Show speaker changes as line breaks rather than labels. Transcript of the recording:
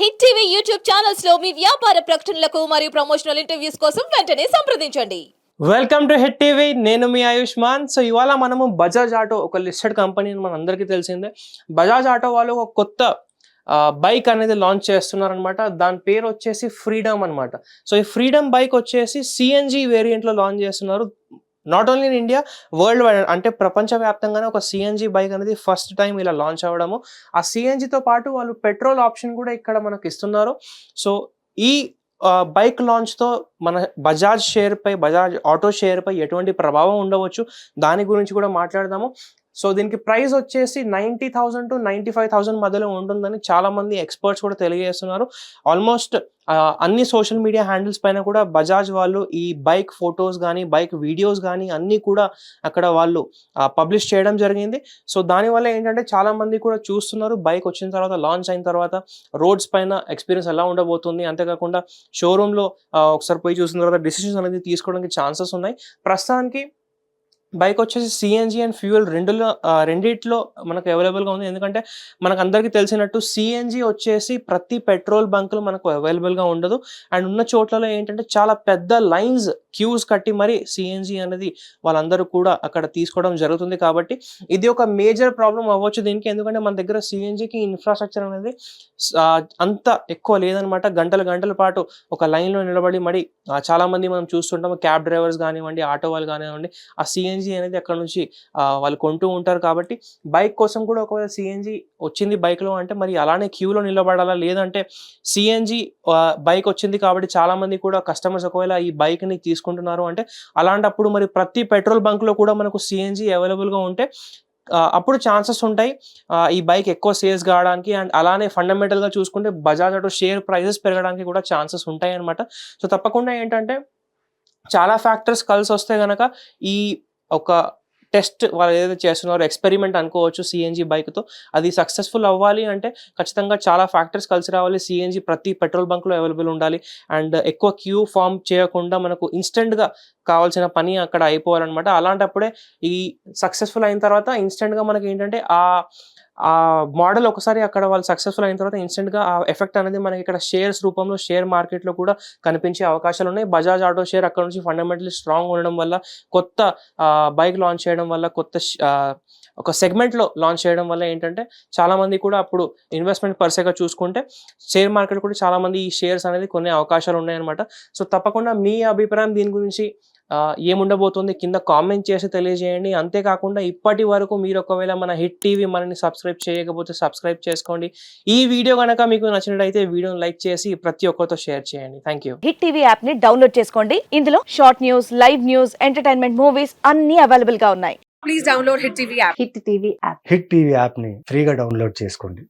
Hit TV YouTube ఛానల్స్లో మీ వ్యాపార ప్రకటనలకు మరియు ప్రమోషనల్ ఇంటర్వ్యూస్ కోసం వెంటనే సంప్రదించండి.
వెల్కమ్ టు హిట్ టీవీ నేను మీ ఆయుష్మాన్. సో ఇవాళ మనము బజాజ్ ఆటో ఒక లిస్టెడ్ కంపెనీ అని మన అందరికీ తెలిసిందే. బజాజ్ ఆటో వాళ్ళు ఒక కొత్త బైక్ అనేది లాంచ్ చేస్తున్నారనమాట దాని పేరు వచ్చేసి ఫ్రీడమ్ అన్నమాట. సో ఈ ఫ్రీడమ్ బైక్ వచ్చేసి సిఎన్జి వేరియంట్లో లాంచ్ చేస్తున్నారు. Not only in India worldwide అంటే ప్రపంచవ్యాప్తంగానే ఒక సిఎన్జి బైక్ అనేది ఫస్ట్ టైం ఇలా లాంచ్ అవ్వడము. ఆ సిఎన్జితో పాటు వాళ్ళు పెట్రోల్ ఆప్షన్ కూడా ఇక్కడ మనకు ఇస్తున్నారు. సో ఈ బైక్ లాంచ్తో మన బజాజ్ షేర్పై బజాజ్ ఆటో షేర్ పై ఎటువంటి ప్రభావం ఉండవచ్చు? దాని గురించి కూడా మాట్లాడదాము. సో దీనికి ప్రైస్ వచ్చేసి ninety thousand to ninety five thousand మధ్యలో ఉంటుందని చాలా మంది ఎక్స్పర్ట్స్ కూడా తెలియజేస్తున్నారు. ఆల్మోస్ట్ అన్ని సోషల్ మీడియా హ్యాండిల్స్ పైన కూడా బజాజ్ వాళ్ళు ఈ బైక్ ఫొటోస్ కానీ బైక్ వీడియోస్ కానీ అన్నీ కూడా అక్కడ వాళ్ళు పబ్లిష్ చేయడం జరిగింది. సో దానివల్ల ఏంటంటే చాలా మంది కూడా చూస్తున్నారు బైక్ వచ్చిన తర్వాత లాంచ్ అయిన తర్వాత రోడ్స్ పైన ఎక్స్పీరియన్స్ ఎలా ఉండబోతుంది అంతేకాకుండా షోరూంలో ఒకసారి పోయి చూసిన తర్వాత డిసిషన్స్ అనేది తీసుకోవడానికి ఛాన్సెస్ ఉన్నాయి. ప్రస్తుతానికి బైక్ వచ్చేసి సిఎన్జి అండ్ ఫ్యూయల్ రెండులో రెండిట్లో మనకు అవైలబుల్గా ఉంది. ఎందుకంటే మనకు అందరికీ తెలిసినట్టు సిఎన్జి వచ్చేసి ప్రతి పెట్రోల్ బంక్లో మనకు అవైలబుల్గా ఉండదు. అండ్ ఉన్న చోట్లలో ఏంటంటే చాలా పెద్ద లైన్స్ క్యూస్ కట్టి మరి సిఎన్జి అనేది వాళ్ళందరూ కూడా అక్కడ తీసుకోవడం జరుగుతుంది కాబట్టి ఇది ఒక మేజర్ ప్రాబ్లం అవ్వచ్చు దీనికి. ఎందుకంటే మన దగ్గర సిఎన్జికి ఇన్ఫ్రాస్ట్రక్చర్ అనేది అంత ఎక్కువ లేదనమాట గంటల గంటల పాటు ఒక లైన్లో నిలబడి మరి చాలామంది చాలా మంది మనం చూస్తుంటాము క్యాబ్ డ్రైవర్స్ కానివ్వండి ఆటో వాళ్ళు కానివ్వండి ఆ సిఎన్జి అనేది అక్కడ నుంచి వాళ్ళు కొంటూ ఉంటారు కాబట్టి బైక్ కోసం కూడా ఒకవేళ సిఎన్జి వచ్చింది బైక్లో అంటే మరి అలానే క్యూలో నిలబడాలా? లేదంటే సిఎన్జి బైక్ వచ్చింది కాబట్టి చాలా మంది కూడా కస్టమర్స్ ఒకవేళ ఈ బైక్ని తీసుకుంటున్నారు. అంటే అలాంటప్పుడు మరి ప్రతి పెట్రోల్ బంక్లో కూడా మనకు సిఎన్జి అవైలబుల్గా ఉంటే అప్పుడు ఛాన్సెస్ ఉంటాయి. ఈ బైక్ ఎక్కువ సేల్స్ కావడానికి అండ్ అలానే ఫండమెంటల్గా చూసుకుంటే బజాజ్ అటు షేర్ ప్రైజెస్ పెరగడానికి కూడా ఛాన్సెస్ ఉంటాయి అనమాట సో తప్పకుండా ఏంటంటే చాలా ఫ్యాక్టర్స్ కలిసి వస్తే గనక ఈ ఒక టెస్ట్ వాళ్ళు ఏదైతే చేస్తున్నారో ఎక్స్పెరిమెంట్ అనుకోవచ్చు సిఎన్జి బైక్తో అది సక్సెస్ఫుల్ అవ్వాలి అంటే ఖచ్చితంగా చాలా ఫ్యాక్టర్స్ కలిసి రావాలి. సిఎన్జి ప్రతి పెట్రోల్ బంక్లో అవైలబుల్ ఉండాలి. అండ్ ఎక్కువ క్యూ ఫామ్ చేయకుండా మనకు ఇన్స్టెంట్గా కావాల్సిన పని అక్కడ అయిపోవాలన్నమాట. అలాంటప్పుడే ఈ సక్సెస్ఫుల్ అయిన తర్వాత ఇన్స్టెంట్గా మనకి ఏంటంటే ఆ ఆ మోడల్ ఒకసారి అక్కడ వాళ్ళు సక్సెస్ఫుల్ అయిన తర్వాత ఇన్స్టెంట్గా ఆ ఎఫెక్ట్ అనేది మనకి ఇక్కడ షేర్స్ రూపంలో షేర్ మార్కెట్లో కూడా కనిపించే అవకాశాలు ఉన్నాయి. బజాజ్ ఆటో షేర్ అక్కడ నుంచి ఫండమెంటలీ స్ట్రాంగ్ ఉండడం వల్ల కొత్త బైక్ లాంచ్ చేయడం వల్ల కొత్త ఒక సెగ్మెంట్లో లాంచ్ చేయడం వల్ల ఏంటంటే చాలామంది కూడా అప్పుడు ఇన్వెస్ట్మెంట్ పర్సేగా చూసుకుంటే షేర్ మార్కెట్ కూడా చాలా మంది ఈ షేర్స్ అనేది కొన్ని అవకాశాలు ఉన్నాయన్నమాట. సో తప్పకుండా మీ అభిప్రాయం దీని గురించి ఏముండబోతుంది? కింద కామెంట్ చేసి తెలియజేయండి. అంతేకాకుండా ఇప్పటి వరకు మీరు ఒకవేళ మన హిట్ టీవీ మనని సబ్స్క్రైబ్ చేయకపోతే సబ్స్క్రైబ్ చేసుకోండి. ఈ వీడియో కనుక మీకు నచ్చినట్టయితే వీడియోని లైక్ చేసి ప్రతి ఒక్కరితో షేర్ చేయండి. Thank you.
హిట్ టీవీ యాప్ని డౌన్లోడ్ చేసుకోండి. ఇందులో short news live news entertainment movies అన్ని అవైలబుల్గా ఉన్నాయి.
Please download Hit TV app.
Hit TV app
Hit TV యాప్ని ఫ్రీగా డౌన్లోడ్ చేసుకోండి.